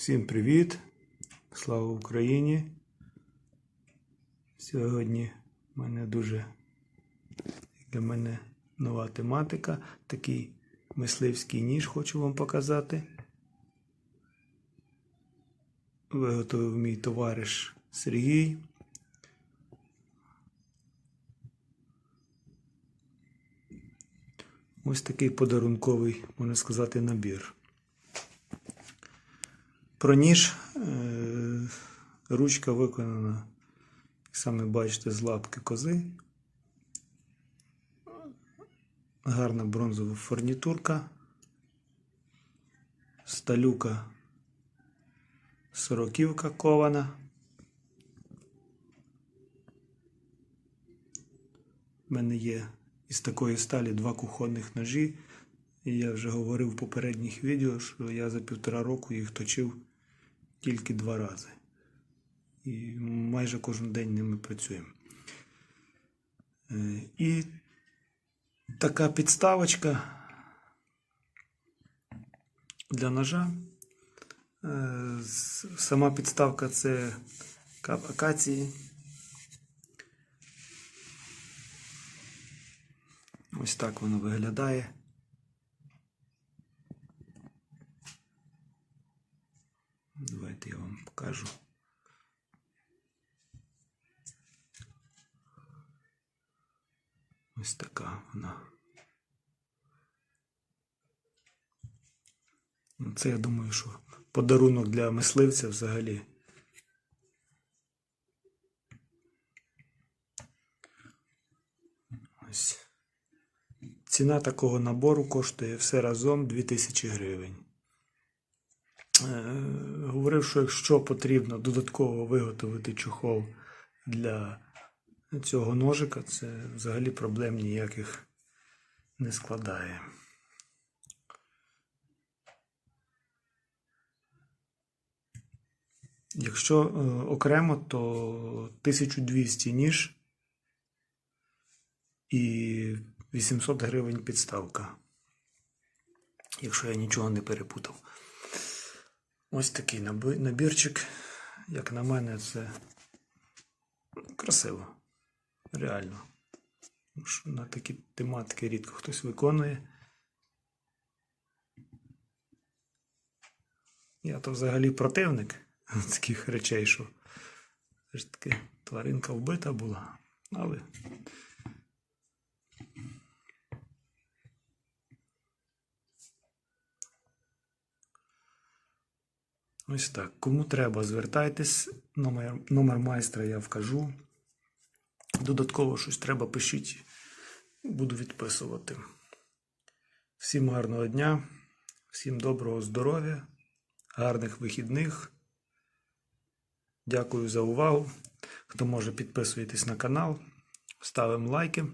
Всім привіт! Слава Україні! Сьогодні в мене дуже для мене нова тематика. Такий мисливський ніж хочу вам показати. Виготовив мій товариш Сергій. Ось такий подарунковий, можна сказати, набір. Про ніж е, ручка виконана, як саме бачите, з лапки кози. Гарна бронзова фурнітурка. Сталюка сороківка кована. У мене є із такої сталі два кухонних ножі. І я вже говорив в попередніх відео, що я за півтора року їх точив тільки два рази. І майже кожен день ними працюємо. Е, І така підставочка для ножа. Е, Сама підставка це кап акації. Ось так воно виглядає. Давайте я вам покажу. Ось така вона. Ну, Це я думаю, що подарунок для мисливця взагалі. Ось. Ціна такого набору коштує все разом 2000 гривень. Говорив, що якщо потрібно додатково виготовити чохол для цього ножика, це взагалі проблем ніяких не складає. Якщо е, окремо, то 1200 ніж і 800 гривень підставка. Якщо я нічого не перепутав. Ось такий набірчик. Як на мене, це красиво. Реально. На такі тематики рідко хтось виконує. Я то взагалі противник таких речей, що ж таки тваринка вбита була. Але ось так. Кому треба, звертайтесь. Номер, номер майстра я вкажу. Додатково щось треба, пишіть. Буду відписувати. Всім гарного дня, всім доброго здоров'я, гарних вихідних. Дякую за увагу. Хто може, підписуйтесь на канал, ставимо лайки.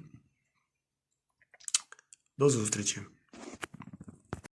До зустрічі!